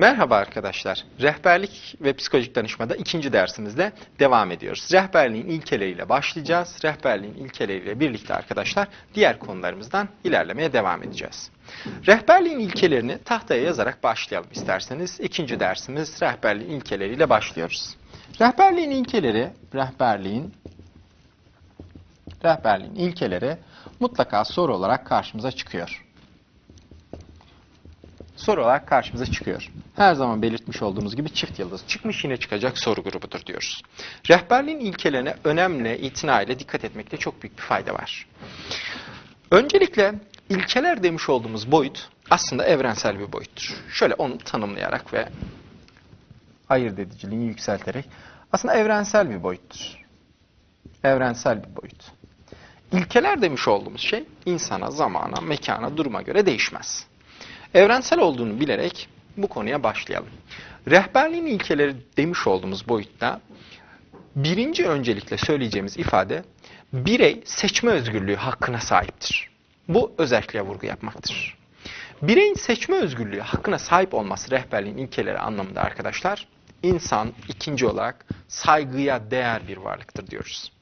Merhaba arkadaşlar. Rehberlik ve psikolojik danışmada ikinci dersimizde devam ediyoruz. Rehberliğin ilkeleriyle başlayacağız. Rehberliğin ilkeleriyle birlikte arkadaşlar diğer konularımızdan ilerlemeye devam edeceğiz. Rehberliğin ilkelerini tahtaya yazarak başlayalım isterseniz. İkinci dersimiz rehberliğin ilkeleriyle başlıyoruz. Rehberliğin ilkeleri, rehberliğin rehberliğin ilkeleri mutlaka soru olarak karşımıza çıkıyor soru olarak karşımıza çıkıyor. Her zaman belirtmiş olduğumuz gibi çift yıldız çıkmış yine çıkacak soru grubudur diyoruz. Rehberliğin ilkelerine önemli itina ile dikkat etmekte çok büyük bir fayda var. Öncelikle ilkeler demiş olduğumuz boyut aslında evrensel bir boyuttur. Şöyle onu tanımlayarak ve ayırt ediciliğini yükselterek aslında evrensel bir boyuttur. Evrensel bir boyut. İlkeler demiş olduğumuz şey insana, zamana, mekana, duruma göre değişmez. Evrensel olduğunu bilerek bu konuya başlayalım. Rehberliğin ilkeleri demiş olduğumuz boyutta birinci öncelikle söyleyeceğimiz ifade birey seçme özgürlüğü hakkına sahiptir. Bu özellikle vurgu yapmaktır. Bireyin seçme özgürlüğü hakkına sahip olması rehberliğin ilkeleri anlamında arkadaşlar insan ikinci olarak saygıya değer bir varlıktır diyoruz.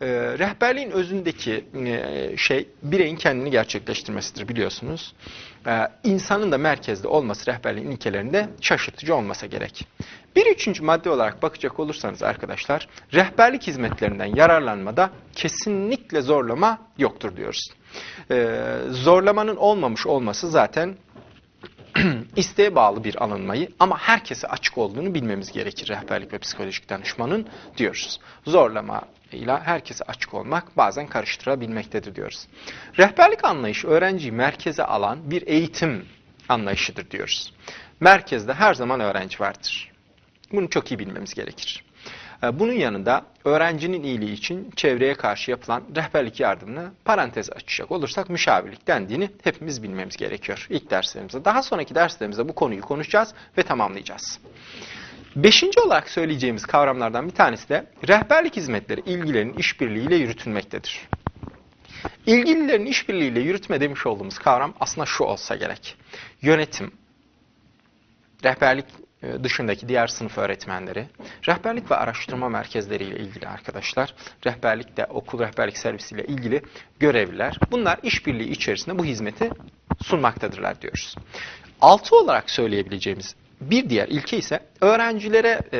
E, rehberliğin özündeki e, şey bireyin kendini gerçekleştirmesidir biliyorsunuz. E, insanın da merkezde olması rehberliğin ilkelerinde şaşırtıcı olmasa gerek. Bir üçüncü madde olarak bakacak olursanız arkadaşlar rehberlik hizmetlerinden yararlanmada kesinlikle zorlama yoktur diyoruz. E, zorlamanın olmamış olması zaten isteğe bağlı bir alınmayı ama herkese açık olduğunu bilmemiz gerekir rehberlik ve psikolojik danışmanın diyoruz. Zorlama ile herkese açık olmak bazen karıştırabilmektedir diyoruz. Rehberlik anlayışı öğrenciyi merkeze alan bir eğitim anlayışıdır diyoruz. Merkezde her zaman öğrenci vardır. Bunu çok iyi bilmemiz gerekir. Ee, bunun yanında öğrencinin iyiliği için çevreye karşı yapılan rehberlik yardımını parantez açacak olursak müşavirlik dendiğini hepimiz bilmemiz gerekiyor ilk derslerimizde. Daha sonraki derslerimizde bu konuyu konuşacağız ve tamamlayacağız. Beşinci olarak söyleyeceğimiz kavramlardan bir tanesi de rehberlik hizmetleri ilgilerin işbirliğiyle yürütülmektedir. İlgililerin işbirliğiyle yürütme demiş olduğumuz kavram aslında şu olsa gerek. Yönetim, rehberlik e, dışındaki diğer sınıf öğretmenleri, rehberlik ve araştırma merkezleriyle ilgili arkadaşlar, rehberlikte okul rehberlik servisiyle ilgili görevliler, bunlar işbirliği içerisinde bu hizmeti sunmaktadırlar diyoruz. Altı olarak söyleyebileceğimiz bir diğer ilke ise öğrencilere e,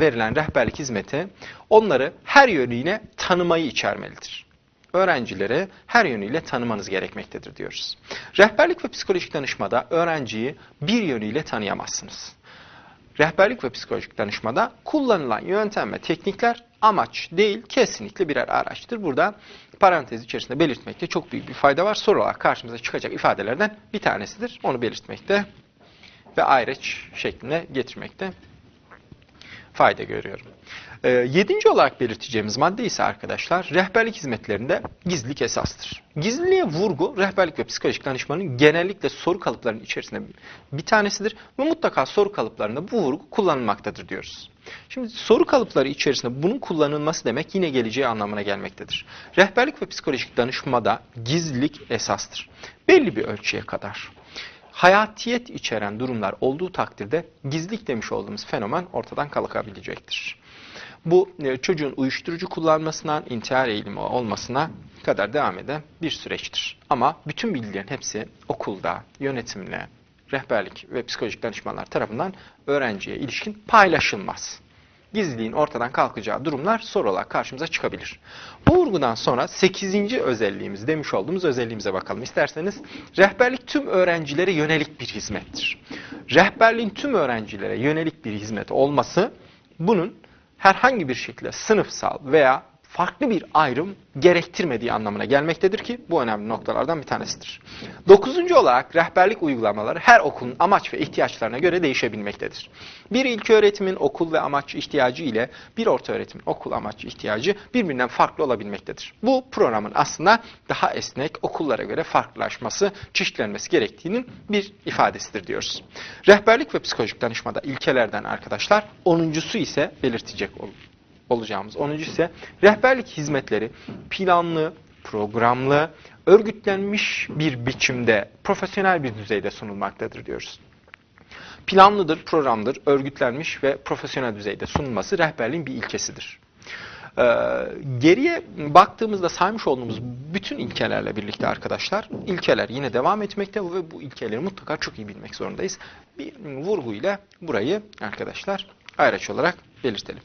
verilen rehberlik hizmeti onları her yönüyle tanımayı içermelidir. Öğrencileri her yönüyle tanımanız gerekmektedir diyoruz. Rehberlik ve psikolojik danışmada öğrenciyi bir yönüyle tanıyamazsınız. Rehberlik ve psikolojik danışmada kullanılan yöntem ve teknikler amaç değil kesinlikle birer araçtır. Burada parantez içerisinde belirtmekte çok büyük bir fayda var. Soru olarak karşımıza çıkacak ifadelerden bir tanesidir. Onu belirtmekte ve ayreç şeklinde getirmekte fayda görüyorum. Ee, yedinci olarak belirteceğimiz madde ise arkadaşlar rehberlik hizmetlerinde gizlilik esastır. Gizliliğe vurgu rehberlik ve psikolojik danışmanın genellikle soru kalıplarının içerisinde bir tanesidir ve mutlaka soru kalıplarında bu vurgu kullanılmaktadır diyoruz. Şimdi soru kalıpları içerisinde bunun kullanılması demek yine geleceği anlamına gelmektedir. Rehberlik ve psikolojik danışmada gizlilik esastır. Belli bir ölçüye kadar hayatiyet içeren durumlar olduğu takdirde gizlilik demiş olduğumuz fenomen ortadan kalkabilecektir. Bu e, çocuğun uyuşturucu kullanmasından intihar eğilimi olmasına kadar devam eden bir süreçtir. Ama bütün bilgilerin hepsi okulda, yönetimle, rehberlik ve psikolojik danışmanlar tarafından öğrenciye ilişkin paylaşılmaz gizliliğin ortadan kalkacağı durumlar soru olarak karşımıza çıkabilir. Bu vurgudan sonra 8. özelliğimiz demiş olduğumuz özelliğimize bakalım. İsterseniz rehberlik tüm öğrencilere yönelik bir hizmettir. Rehberliğin tüm öğrencilere yönelik bir hizmet olması bunun herhangi bir şekilde sınıfsal veya farklı bir ayrım gerektirmediği anlamına gelmektedir ki bu önemli noktalardan bir tanesidir. Dokuzuncu olarak rehberlik uygulamaları her okulun amaç ve ihtiyaçlarına göre değişebilmektedir. Bir ilk öğretimin okul ve amaç ihtiyacı ile bir orta öğretimin okul amaç ihtiyacı birbirinden farklı olabilmektedir. Bu programın aslında daha esnek okullara göre farklılaşması, çeşitlenmesi gerektiğinin bir ifadesidir diyoruz. Rehberlik ve psikolojik danışmada ilkelerden arkadaşlar onuncusu ise belirtecek olur olacağımız. Onuncu ise rehberlik hizmetleri planlı, programlı, örgütlenmiş bir biçimde, profesyonel bir düzeyde sunulmaktadır diyoruz. Planlıdır, programdır, örgütlenmiş ve profesyonel düzeyde sunulması rehberliğin bir ilkesidir. Ee, geriye baktığımızda saymış olduğumuz bütün ilkelerle birlikte arkadaşlar, ilkeler yine devam etmekte ve bu ilkeleri mutlaka çok iyi bilmek zorundayız. Bir vurguyla burayı arkadaşlar ayraç olarak belirtelim.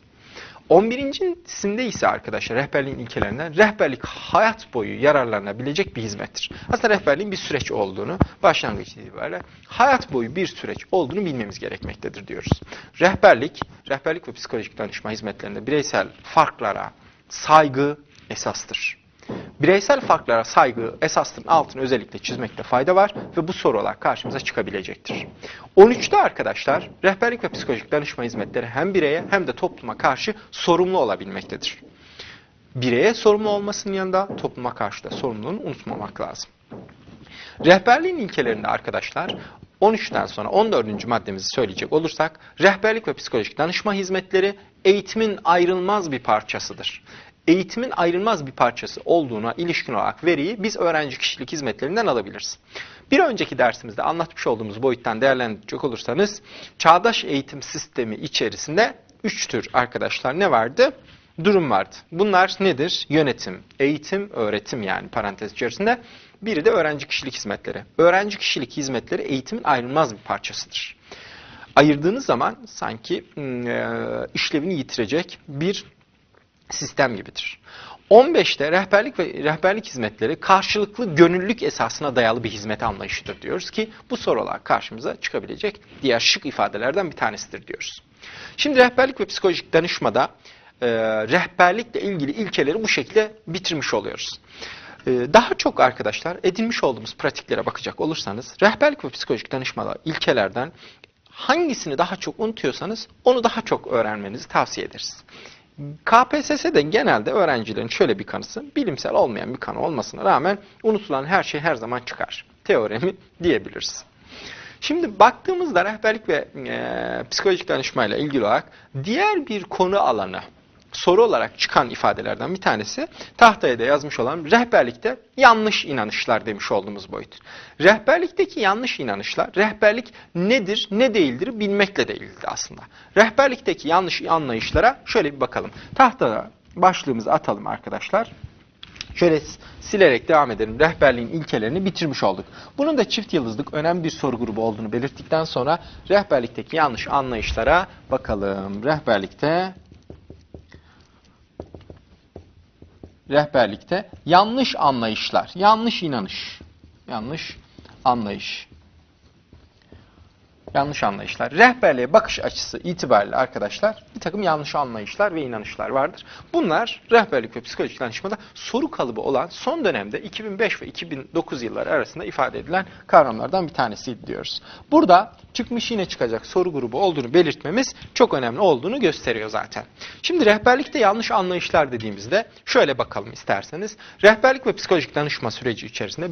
11.sinde ise arkadaşlar rehberliğin ilkelerinden rehberlik hayat boyu yararlanabilecek bir hizmettir. Aslında rehberliğin bir süreç olduğunu başlangıç itibariyle hayat boyu bir süreç olduğunu bilmemiz gerekmektedir diyoruz. Rehberlik, rehberlik ve psikolojik danışma hizmetlerinde bireysel farklara saygı esastır. Bireysel farklara saygı esastın altını özellikle çizmekte fayda var ve bu sorular karşımıza çıkabilecektir. 13'te arkadaşlar rehberlik ve psikolojik danışma hizmetleri hem bireye hem de topluma karşı sorumlu olabilmektedir. Bireye sorumlu olmasının yanında topluma karşı da sorumluluğunu unutmamak lazım. Rehberliğin ilkelerinde arkadaşlar 13'ten sonra 14. maddemizi söyleyecek olursak rehberlik ve psikolojik danışma hizmetleri eğitimin ayrılmaz bir parçasıdır. Eğitimin ayrılmaz bir parçası olduğuna ilişkin olarak veriyi biz öğrenci kişilik hizmetlerinden alabiliriz. Bir önceki dersimizde anlatmış olduğumuz boyuttan değerlendirecek olursanız çağdaş eğitim sistemi içerisinde 3 tür arkadaşlar ne vardı? Durum vardı. Bunlar nedir? Yönetim, eğitim, öğretim yani parantez içerisinde. Biri de öğrenci kişilik hizmetleri. Öğrenci kişilik hizmetleri eğitimin ayrılmaz bir parçasıdır. Ayırdığınız zaman sanki e, işlevini yitirecek bir sistem gibidir. 15'te rehberlik ve rehberlik hizmetleri karşılıklı gönüllülük esasına dayalı bir hizmet anlayışıdır diyoruz ki bu sorular karşımıza çıkabilecek diğer şık ifadelerden bir tanesidir diyoruz. Şimdi rehberlik ve psikolojik danışmada e, rehberlikle ilgili ilkeleri bu şekilde bitirmiş oluyoruz. E, daha çok arkadaşlar edinmiş olduğumuz pratiklere bakacak olursanız rehberlik ve psikolojik danışmada ilkelerden hangisini daha çok unutuyorsanız onu daha çok öğrenmenizi tavsiye ederiz. KPSS'de genelde öğrencilerin şöyle bir kanısı, bilimsel olmayan bir kanı olmasına rağmen unutulan her şey her zaman çıkar. Teoremi diyebiliriz. Şimdi baktığımızda rehberlik ve e, psikolojik danışmayla ilgili olarak diğer bir konu alanı soru olarak çıkan ifadelerden bir tanesi tahtaya da yazmış olan rehberlikte yanlış inanışlar demiş olduğumuz boyut. Rehberlikteki yanlış inanışlar rehberlik nedir ne değildir bilmekle de ilgili aslında. Rehberlikteki yanlış anlayışlara şöyle bir bakalım. Tahtada başlığımızı atalım arkadaşlar. Şöyle silerek devam edelim. Rehberliğin ilkelerini bitirmiş olduk. Bunun da çift yıldızlık önemli bir soru grubu olduğunu belirttikten sonra rehberlikteki yanlış anlayışlara bakalım. Rehberlikte rehberlikte yanlış anlayışlar, yanlış inanış, yanlış anlayış. Yanlış anlayışlar. Rehberliğe bakış açısı itibariyle arkadaşlar bir takım yanlış anlayışlar ve inanışlar vardır. Bunlar rehberlik ve psikolojik danışmada soru kalıbı olan son dönemde 2005 ve 2009 yılları arasında ifade edilen kavramlardan bir tanesiydi diyoruz. Burada çıkmış yine çıkacak soru grubu olduğunu belirtmemiz çok önemli olduğunu gösteriyor zaten. Şimdi rehberlikte yanlış anlayışlar dediğimizde şöyle bakalım isterseniz. Rehberlik ve psikolojik danışma süreci içerisinde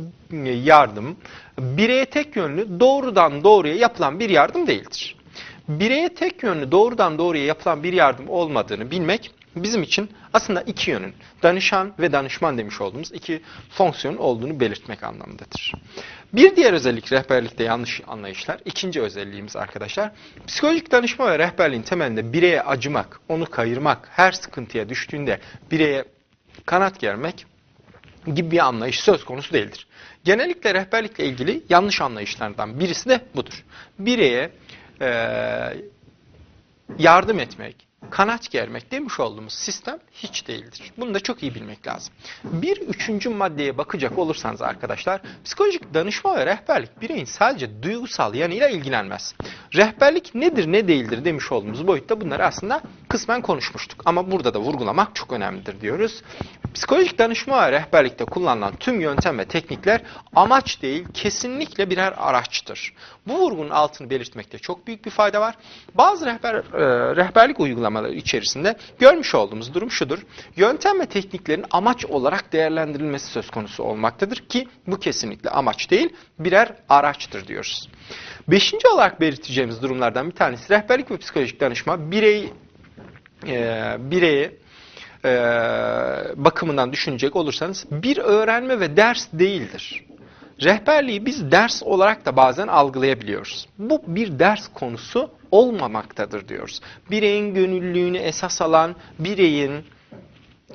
yardım bireye tek yönlü doğrudan doğruya yapılan bir yardım değildir. Bireye tek yönlü doğrudan doğruya yapılan bir yardım olmadığını bilmek bizim için aslında iki yönün danışan ve danışman demiş olduğumuz iki fonksiyonun olduğunu belirtmek anlamındadır. Bir diğer özellik rehberlikte yanlış anlayışlar. İkinci özelliğimiz arkadaşlar. Psikolojik danışma ve rehberliğin temelinde bireye acımak, onu kayırmak, her sıkıntıya düştüğünde bireye kanat germek gibi bir anlayış söz konusu değildir. Genellikle rehberlikle ilgili yanlış anlayışlardan birisi de budur. Bireye e, yardım etmek, kanat germek demiş olduğumuz sistem hiç değildir. Bunu da çok iyi bilmek lazım. Bir üçüncü maddeye bakacak olursanız arkadaşlar, psikolojik danışma ve rehberlik bireyin sadece duygusal yanıyla ilgilenmez. Rehberlik nedir ne değildir demiş olduğumuz boyutta bunları aslında kısmen konuşmuştuk. Ama burada da vurgulamak çok önemlidir diyoruz. Psikolojik danışma ve rehberlikte kullanılan tüm yöntem ve teknikler amaç değil kesinlikle birer araçtır. Bu vurgunun altını belirtmekte çok büyük bir fayda var. Bazı rehber, e, rehberlik uygulamaları içerisinde görmüş olduğumuz durum şudur. Yöntem ve tekniklerin amaç olarak değerlendirilmesi söz konusu olmaktadır ki bu kesinlikle amaç değil birer araçtır diyoruz. Beşinci olarak belirteceğimiz durumlardan bir tanesi rehberlik ve psikolojik danışma birey, e, bireye e, bakımından düşünecek olursanız bir öğrenme ve ders değildir. Rehberliği biz ders olarak da bazen algılayabiliyoruz. Bu bir ders konusu olmamaktadır diyoruz. Bireyin gönüllülüğünü esas alan, bireyin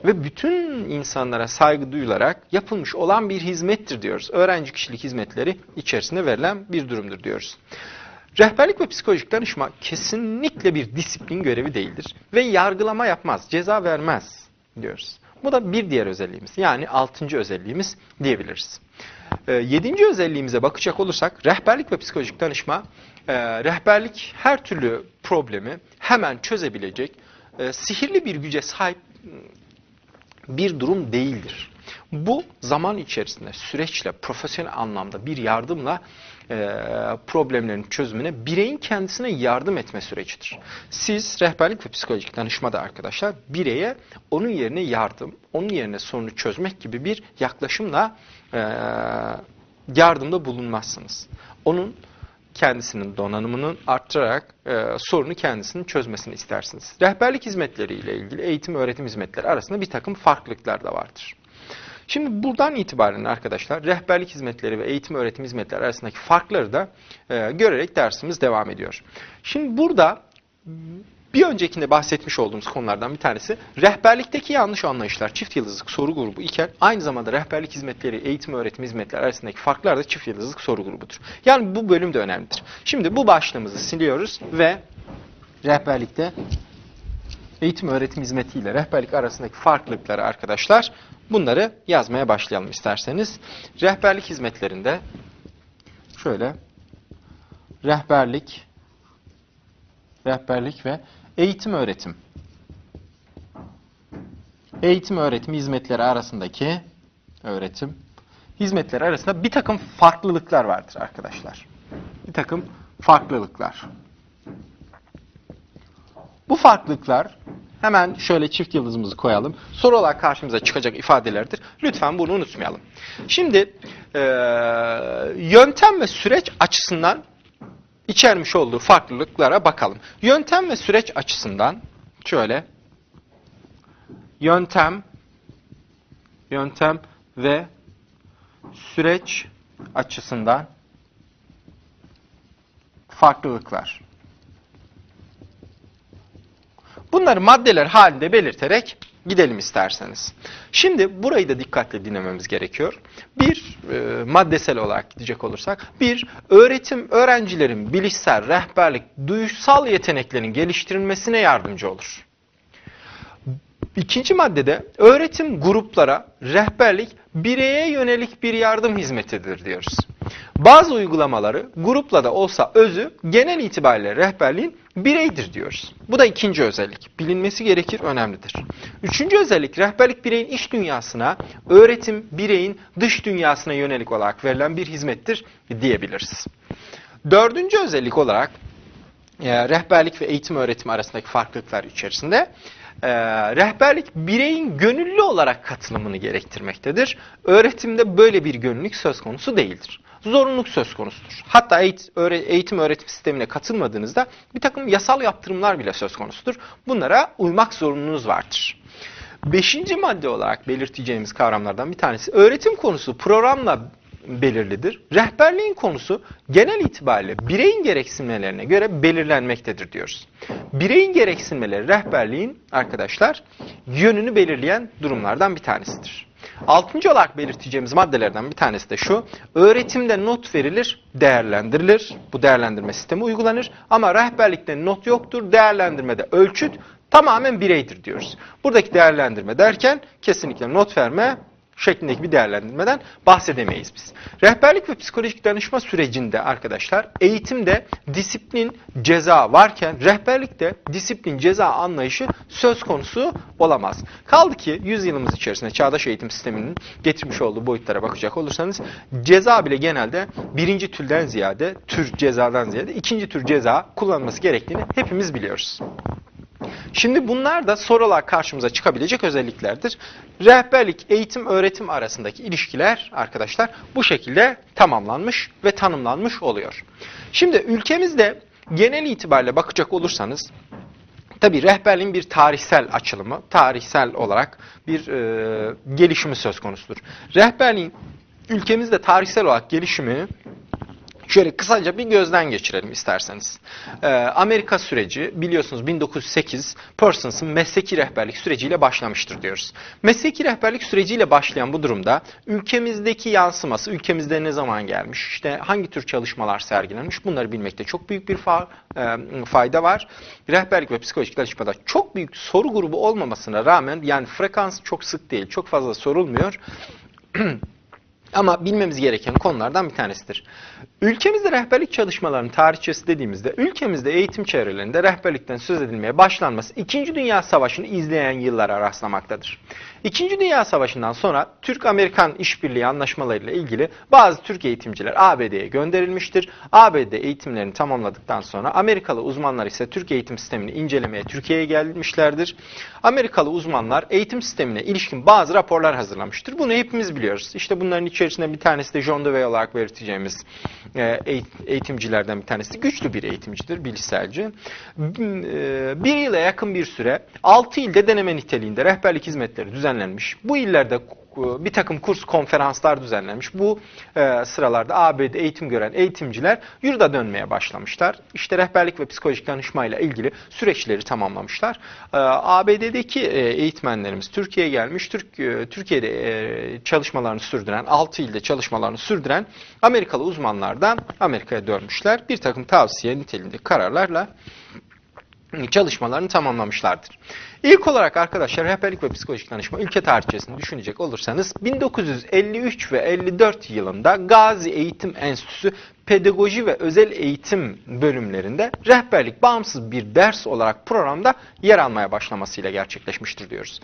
ve bütün insanlara saygı duyularak yapılmış olan bir hizmettir diyoruz. Öğrenci kişilik hizmetleri içerisinde verilen bir durumdur diyoruz. Rehberlik ve psikolojik danışma kesinlikle bir disiplin görevi değildir ve yargılama yapmaz, ceza vermez diyoruz. Bu da bir diğer özelliğimiz. Yani altıncı özelliğimiz diyebiliriz. Ee, yedinci özelliğimize bakacak olursak rehberlik ve psikolojik danışma e, rehberlik her türlü problemi hemen çözebilecek e, sihirli bir güce sahip bir durum değildir. Bu zaman içerisinde süreçle, profesyonel anlamda bir yardımla e, problemlerin çözümüne bireyin kendisine yardım etme sürecidir. Siz rehberlik ve psikolojik danışmada arkadaşlar bireye onun yerine yardım, onun yerine sorunu çözmek gibi bir yaklaşımla e, yardımda bulunmazsınız. Onun kendisinin donanımını arttırarak e, sorunu kendisinin çözmesini istersiniz. Rehberlik hizmetleri ile ilgili eğitim öğretim hizmetleri arasında bir takım farklılıklar da vardır. Şimdi buradan itibaren arkadaşlar rehberlik hizmetleri ve eğitim öğretim hizmetleri arasındaki farkları da e, görerek dersimiz devam ediyor. Şimdi burada bir öncekinde bahsetmiş olduğumuz konulardan bir tanesi rehberlikteki yanlış anlayışlar çift yıldızlık soru grubu iken aynı zamanda rehberlik hizmetleri, eğitim öğretim hizmetleri arasındaki farklar da çift yıldızlık soru grubudur. Yani bu bölüm de önemlidir. Şimdi bu başlığımızı siliyoruz ve rehberlikte eğitim öğretim hizmeti ile rehberlik arasındaki farklılıkları arkadaşlar bunları yazmaya başlayalım isterseniz. Rehberlik hizmetlerinde şöyle rehberlik rehberlik ve eğitim öğretim. Eğitim öğretim hizmetleri arasındaki öğretim hizmetleri arasında bir takım farklılıklar vardır arkadaşlar. Bir takım farklılıklar. Bu farklılıklar hemen şöyle çift yıldızımızı koyalım. Soru olarak karşımıza çıkacak ifadelerdir. Lütfen bunu unutmayalım. Şimdi e, yöntem ve süreç açısından içermiş olduğu farklılıklara bakalım. Yöntem ve süreç açısından şöyle yöntem yöntem ve süreç açısından farklılıklar. Bunları maddeler halinde belirterek gidelim isterseniz. Şimdi burayı da dikkatle dinlememiz gerekiyor. Bir, e, maddesel olarak gidecek olursak, bir, öğretim öğrencilerin bilişsel, rehberlik, duysal yeteneklerin geliştirilmesine yardımcı olur. İkinci maddede öğretim gruplara rehberlik bireye yönelik bir yardım hizmetidir diyoruz. Bazı uygulamaları grupla da olsa özü genel itibariyle rehberliğin bireydir diyoruz. Bu da ikinci özellik. Bilinmesi gerekir, önemlidir. Üçüncü özellik rehberlik bireyin iç dünyasına, öğretim bireyin dış dünyasına yönelik olarak verilen bir hizmettir diyebiliriz. Dördüncü özellik olarak e, rehberlik ve eğitim öğretim arasındaki farklılıklar içerisinde e, rehberlik bireyin gönüllü olarak katılımını gerektirmektedir. Öğretimde böyle bir gönüllülük söz konusu değildir. Zorunluluk söz konusudur. Hatta eğitim öğretim sistemine katılmadığınızda bir takım yasal yaptırımlar bile söz konusudur. Bunlara uymak zorunluluğunuz vardır. Beşinci madde olarak belirteceğimiz kavramlardan bir tanesi öğretim konusu programla belirlidir. Rehberliğin konusu genel itibariyle bireyin gereksinmelerine göre belirlenmektedir diyoruz. Bireyin gereksinmeleri rehberliğin arkadaşlar yönünü belirleyen durumlardan bir tanesidir. Altıncı olarak belirteceğimiz maddelerden bir tanesi de şu. Öğretimde not verilir, değerlendirilir. Bu değerlendirme sistemi uygulanır. Ama rehberlikte not yoktur. Değerlendirmede ölçüt tamamen bireydir diyoruz. Buradaki değerlendirme derken kesinlikle not verme şeklindeki bir değerlendirmeden bahsedemeyiz biz. Rehberlik ve psikolojik danışma sürecinde arkadaşlar eğitimde disiplin, ceza varken rehberlikte disiplin, ceza anlayışı söz konusu olamaz. Kaldı ki 100 yılımız içerisinde çağdaş eğitim sisteminin getirmiş olduğu boyutlara bakacak olursanız ceza bile genelde birinci türden ziyade, tür cezadan ziyade ikinci tür ceza kullanılması gerektiğini hepimiz biliyoruz. Şimdi bunlar da sorular karşımıza çıkabilecek özelliklerdir. Rehberlik, eğitim, öğretim arasındaki ilişkiler arkadaşlar bu şekilde tamamlanmış ve tanımlanmış oluyor. Şimdi ülkemizde genel itibariyle bakacak olursanız Tabi rehberliğin bir tarihsel açılımı, tarihsel olarak bir e, gelişimi söz konusudur. Rehberliğin ülkemizde tarihsel olarak gelişimini Şöyle kısaca bir gözden geçirelim isterseniz. Ee, Amerika süreci biliyorsunuz 1908 Parsons'ın mesleki rehberlik süreciyle başlamıştır diyoruz. Mesleki rehberlik süreciyle başlayan bu durumda ülkemizdeki yansıması, ülkemizde ne zaman gelmiş, işte hangi tür çalışmalar sergilenmiş bunları bilmekte çok büyük bir fa- e, fayda var. Rehberlik ve psikolojik danışmada çok büyük soru grubu olmamasına rağmen yani frekans çok sık değil, çok fazla sorulmuyor. Ama bilmemiz gereken konulardan bir tanesidir. Ülkemizde rehberlik çalışmalarının tarihçesi dediğimizde ülkemizde eğitim çevrelerinde rehberlikten söz edilmeye başlanması 2. Dünya Savaşı'nı izleyen yıllara rastlamaktadır. 2. Dünya Savaşı'ndan sonra Türk-Amerikan işbirliği anlaşmalarıyla ilgili bazı Türk eğitimciler ABD'ye gönderilmiştir. ABD eğitimlerini tamamladıktan sonra Amerikalı uzmanlar ise Türk eğitim sistemini incelemeye Türkiye'ye gelmişlerdir. Amerikalı uzmanlar eğitim sistemine ilişkin bazı raporlar hazırlamıştır. Bunu hepimiz biliyoruz. İşte bunların içerisinde bir tanesi de John Dewey olarak belirteceğimiz e, eğit- eğitimcilerden bir tanesi. Güçlü bir eğitimcidir, bilişselci. E, Bir yıla yakın bir süre 6 ilde deneme niteliğinde rehberlik hizmetleri düzenlenmiş. Bu illerde bir takım kurs konferanslar düzenlenmiş. Bu e, sıralarda ABD eğitim gören eğitimciler yurda dönmeye başlamışlar. İşte rehberlik ve psikolojik danışmayla ilgili süreçleri tamamlamışlar. E, ABD'deki e, eğitmenlerimiz Türkiye'ye gelmiş. Türk e, Türkiye'de e, çalışmalarını sürdüren, 6 ilde çalışmalarını sürdüren Amerikalı uzmanlar da Amerika'ya dönmüşler. Bir takım tavsiye niteliğinde kararlarla çalışmalarını tamamlamışlardır. İlk olarak arkadaşlar rehberlik ve psikolojik danışma ülke tarihçesini düşünecek olursanız 1953 ve 54 yılında Gazi Eğitim Enstitüsü pedagoji ve özel eğitim bölümlerinde rehberlik bağımsız bir ders olarak programda yer almaya başlamasıyla gerçekleşmiştir diyoruz.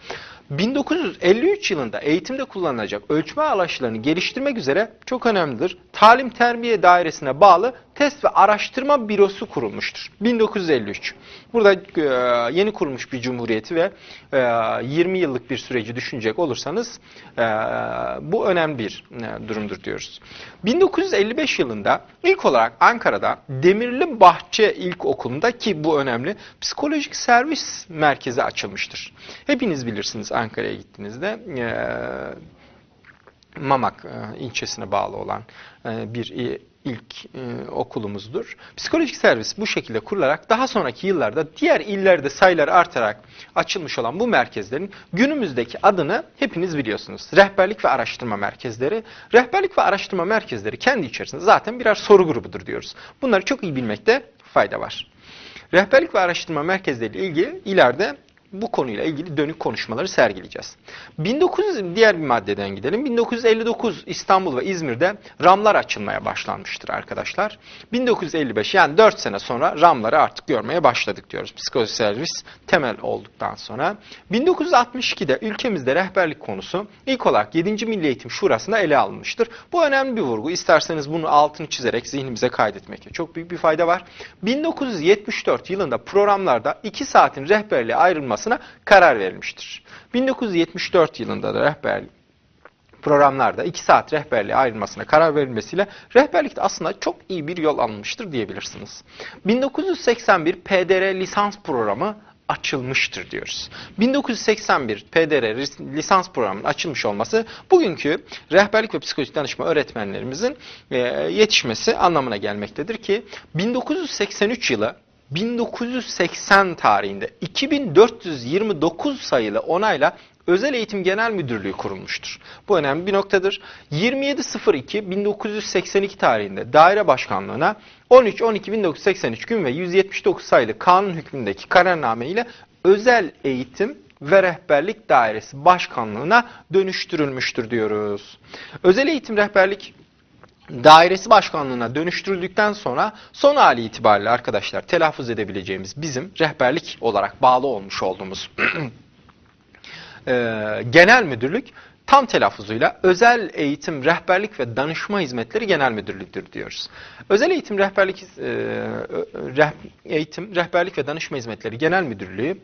1953 yılında eğitimde kullanılacak ölçme araçlarını geliştirmek üzere çok önemlidir. Talim Terbiye Dairesi'ne bağlı test ve araştırma bürosu kurulmuştur. 1953. Burada e, yeni kurulmuş bir cumhuriyeti ve e, 20 yıllık bir süreci düşünecek olursanız e, bu önemli bir e, durumdur diyoruz. 1955 yılında ilk olarak Ankara'da Demirli Bahçe İlkokulu'nda ki bu önemli psikolojik servis merkezi açılmıştır. Hepiniz bilirsiniz Ankara'ya gittiğinizde e, Mamak e, ilçesine bağlı olan e, bir ilk e, okulumuzdur. Psikolojik servis bu şekilde kurularak daha sonraki yıllarda diğer illerde sayıları artarak açılmış olan bu merkezlerin günümüzdeki adını hepiniz biliyorsunuz. Rehberlik ve araştırma merkezleri. Rehberlik ve araştırma merkezleri kendi içerisinde zaten birer soru grubudur diyoruz. Bunları çok iyi bilmekte fayda var. Rehberlik ve araştırma merkezleriyle ilgili ileride bu konuyla ilgili dönük konuşmaları sergileyeceğiz. 1900 diğer bir maddeden gidelim. 1959 İstanbul ve İzmir'de ramlar açılmaya başlanmıştır arkadaşlar. 1955 yani 4 sene sonra ramları artık görmeye başladık diyoruz. Psikolojik servis temel olduktan sonra. 1962'de ülkemizde rehberlik konusu ilk olarak 7. Milli Eğitim Şurası'nda ele alınmıştır. Bu önemli bir vurgu. İsterseniz bunu altını çizerek zihnimize kaydetmekte çok büyük bir fayda var. 1974 yılında programlarda 2 saatin rehberliğe ayrılmasına karar verilmiştir. 1974 yılında da rehberlik programlarda 2 saat rehberliğe ayrılmasına karar verilmesiyle rehberlikte aslında çok iyi bir yol alınmıştır diyebilirsiniz. 1981 PDR lisans programı açılmıştır diyoruz. 1981 PDR lisans programının açılmış olması bugünkü rehberlik ve psikolojik danışma öğretmenlerimizin yetişmesi anlamına gelmektedir ki 1983 yılı 1980 tarihinde 2429 sayılı onayla Özel Eğitim Genel Müdürlüğü kurulmuştur. Bu önemli bir noktadır. 27.02.1982 tarihinde daire başkanlığına 13.12.1983 gün ve 179 sayılı kanun hükmündeki kararname ile Özel Eğitim ve Rehberlik Dairesi Başkanlığına dönüştürülmüştür diyoruz. Özel Eğitim Rehberlik dairesi başkanlığına dönüştürüldükten sonra son hali itibariyle arkadaşlar telaffuz edebileceğimiz bizim rehberlik olarak bağlı olmuş olduğumuz e, genel müdürlük tam telaffuzuyla Özel Eğitim Rehberlik ve Danışma Hizmetleri Genel Müdürlüğü'dür diyoruz. Özel Eğitim Rehberlik e, reh- Eğitim Rehberlik ve Danışma Hizmetleri Genel Müdürlüğü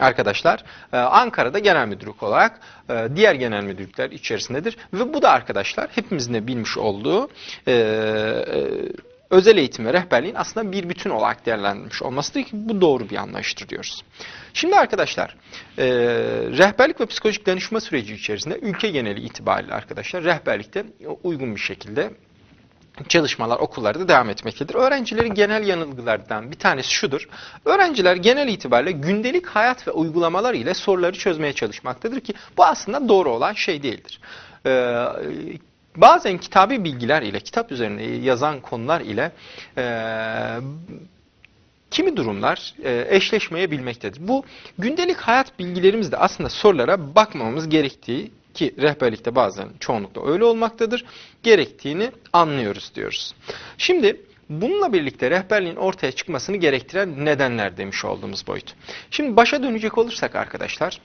arkadaşlar e, Ankara'da genel müdürlük olarak e, diğer genel müdürlükler içerisindedir ve bu da arkadaşlar hepimizin de bilmiş olduğu e, özel eğitim ve rehberliğin aslında bir bütün olarak değerlendirilmiş olmasıdır ki bu doğru bir anlayıştır diyoruz. Şimdi arkadaşlar, e, rehberlik ve psikolojik danışma süreci içerisinde ülke geneli itibariyle arkadaşlar rehberlikte uygun bir şekilde çalışmalar okullarda devam etmektedir. Öğrencilerin genel yanılgılardan bir tanesi şudur. Öğrenciler genel itibariyle gündelik hayat ve uygulamalar ile soruları çözmeye çalışmaktadır ki bu aslında doğru olan şey değildir. Ee, bazen kitabi bilgiler ile, kitap üzerine yazan konular ile e, kimi durumlar e, eşleşmeyebilmektedir. Bu gündelik hayat bilgilerimizde aslında sorulara bakmamamız gerektiği ki rehberlikte bazen çoğunlukla öyle olmaktadır, gerektiğini anlıyoruz diyoruz. Şimdi bununla birlikte rehberliğin ortaya çıkmasını gerektiren nedenler demiş olduğumuz boyut. Şimdi başa dönecek olursak arkadaşlar,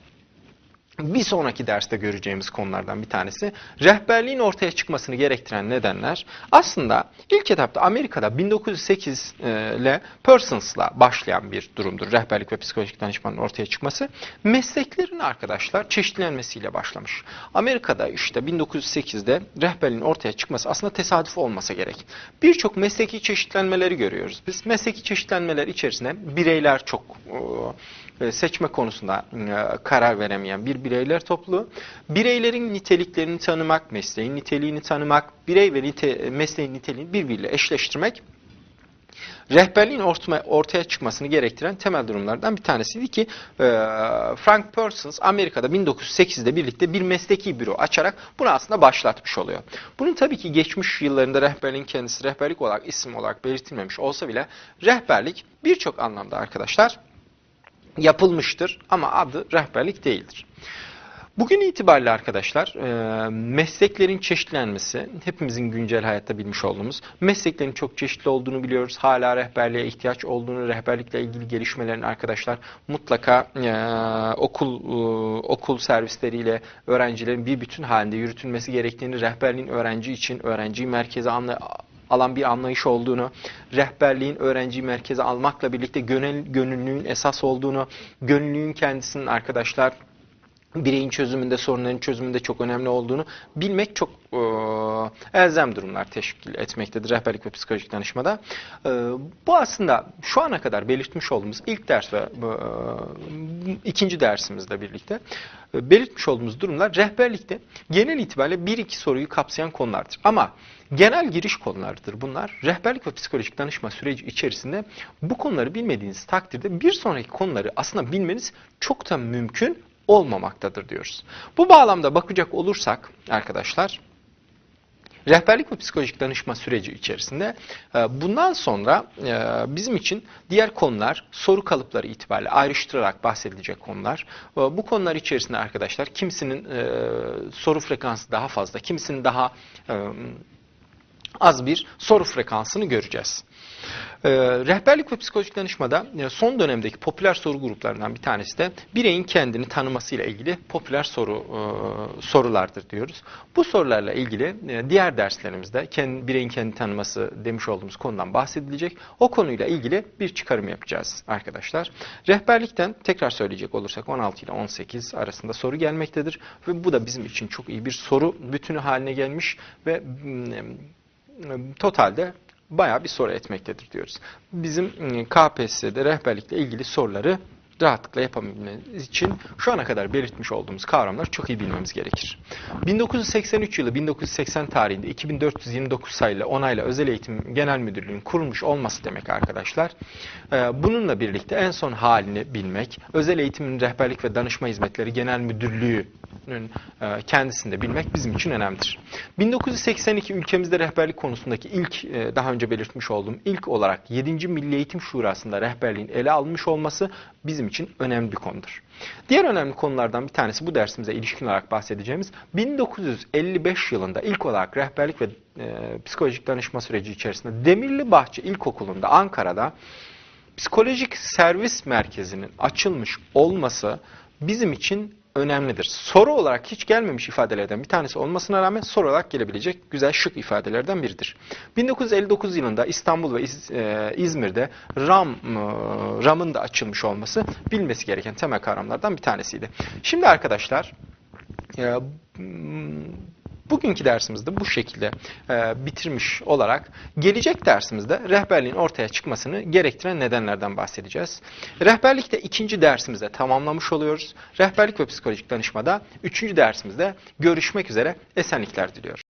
bir sonraki derste göreceğimiz konulardan bir tanesi rehberliğin ortaya çıkmasını gerektiren nedenler aslında ilk etapta Amerika'da 1908 ile Persons'la başlayan bir durumdur. Rehberlik ve psikolojik danışmanın ortaya çıkması mesleklerin arkadaşlar çeşitlenmesiyle başlamış. Amerika'da işte 1908'de rehberliğin ortaya çıkması aslında tesadüf olmasa gerek. Birçok mesleki çeşitlenmeleri görüyoruz. Biz mesleki çeşitlenmeler içerisinde bireyler çok e, seçme konusunda e, karar veremeyen bir bireyler topluluğu, bireylerin niteliklerini tanımak, mesleğin niteliğini tanımak, birey ve nite, mesleğin niteliğini birbiriyle eşleştirmek rehberliğin ortaya, ortaya çıkmasını gerektiren temel durumlardan bir tanesiydi ki e, Frank Persons Amerika'da 1908'de birlikte bir mesleki büro açarak bunu aslında başlatmış oluyor. Bunun tabii ki geçmiş yıllarında rehberliğin kendisi rehberlik olarak isim olarak belirtilmemiş olsa bile rehberlik birçok anlamda arkadaşlar yapılmıştır ama adı rehberlik değildir. Bugün itibariyle arkadaşlar e, mesleklerin çeşitlenmesi hepimizin güncel hayatta bilmiş olduğumuz mesleklerin çok çeşitli olduğunu biliyoruz. Hala rehberliğe ihtiyaç olduğunu, rehberlikle ilgili gelişmelerin arkadaşlar mutlaka e, okul e, okul servisleriyle öğrencilerin bir bütün halinde yürütülmesi gerektiğini, rehberliğin öğrenci için öğrenciyi merkeze alan bir anlayış olduğunu, rehberliğin öğrenciyi merkeze almakla birlikte gönül, gönüllülüğün esas olduğunu, gönüllülüğün kendisinin arkadaşlar bireyin çözümünde, sorunların çözümünde çok önemli olduğunu bilmek çok e, elzem durumlar teşkil etmektedir rehberlik ve psikolojik danışmada. E, bu aslında şu ana kadar belirtmiş olduğumuz ilk ders ve e, ikinci dersimizle birlikte e, belirtmiş olduğumuz durumlar rehberlikte genel itibariyle bir iki soruyu kapsayan konulardır. Ama genel giriş konulardır bunlar. Rehberlik ve psikolojik danışma süreci içerisinde bu konuları bilmediğiniz takdirde bir sonraki konuları aslında bilmeniz çok da mümkün olmamaktadır diyoruz. Bu bağlamda bakacak olursak arkadaşlar rehberlik ve psikolojik danışma süreci içerisinde e, bundan sonra e, bizim için diğer konular soru kalıpları itibariyle ayrıştırarak bahsedilecek konular. E, bu konular içerisinde arkadaşlar kimisinin soru frekansı daha fazla, kimisinin daha az bir soru frekansını göreceğiz. Ee, rehberlik ve psikolojik danışmada e, son dönemdeki popüler soru gruplarından bir tanesi de bireyin kendini tanımasıyla ilgili popüler soru e, sorulardır diyoruz. Bu sorularla ilgili e, diğer derslerimizde kendi, bireyin kendini tanıması demiş olduğumuz konudan bahsedilecek. O konuyla ilgili bir çıkarım yapacağız arkadaşlar. Rehberlikten tekrar söyleyecek olursak 16 ile 18 arasında soru gelmektedir ve bu da bizim için çok iyi bir soru bütünü haline gelmiş ve mm, totalde bayağı bir soru etmektedir diyoruz. Bizim ıı, KPSS'de rehberlikle ilgili soruları rahatlıkla yapabilmemiz için şu ana kadar belirtmiş olduğumuz kavramları çok iyi bilmemiz gerekir. 1983 yılı 1980 tarihinde 2429 sayılı onayla Özel Eğitim Genel Müdürlüğü'nün kurulmuş olması demek arkadaşlar. Ee, bununla birlikte en son halini bilmek, Özel Eğitimin Rehberlik ve Danışma Hizmetleri Genel Müdürlüğü'nün e, kendisinde bilmek bizim için önemlidir. 1982 ülkemizde rehberlik konusundaki ilk, e, daha önce belirtmiş olduğum ilk olarak 7. Milli Eğitim Şurası'nda rehberliğin ele alınmış olması için önemli bir konudur. Diğer önemli konulardan bir tanesi bu dersimize ilişkin olarak bahsedeceğimiz 1955 yılında ilk olarak rehberlik ve e, psikolojik danışma süreci içerisinde Demirli Bahçe İlkokulu'nda Ankara'da psikolojik servis merkezinin açılmış olması bizim için önemlidir. Soru olarak hiç gelmemiş ifadelerden bir tanesi olmasına rağmen soru olarak gelebilecek güzel şık ifadelerden biridir. 1959 yılında İstanbul ve e, İzmir'de RAM e, RAM'ın da açılmış olması bilmesi gereken temel kavramlardan bir tanesiydi. Şimdi arkadaşlar e, Bugünkü dersimizde bu şekilde e, bitirmiş olarak gelecek dersimizde rehberliğin ortaya çıkmasını gerektiren nedenlerden bahsedeceğiz. Rehberlikte ikinci dersimizde tamamlamış oluyoruz. Rehberlik ve psikolojik danışmada üçüncü dersimizde görüşmek üzere esenlikler diliyorum.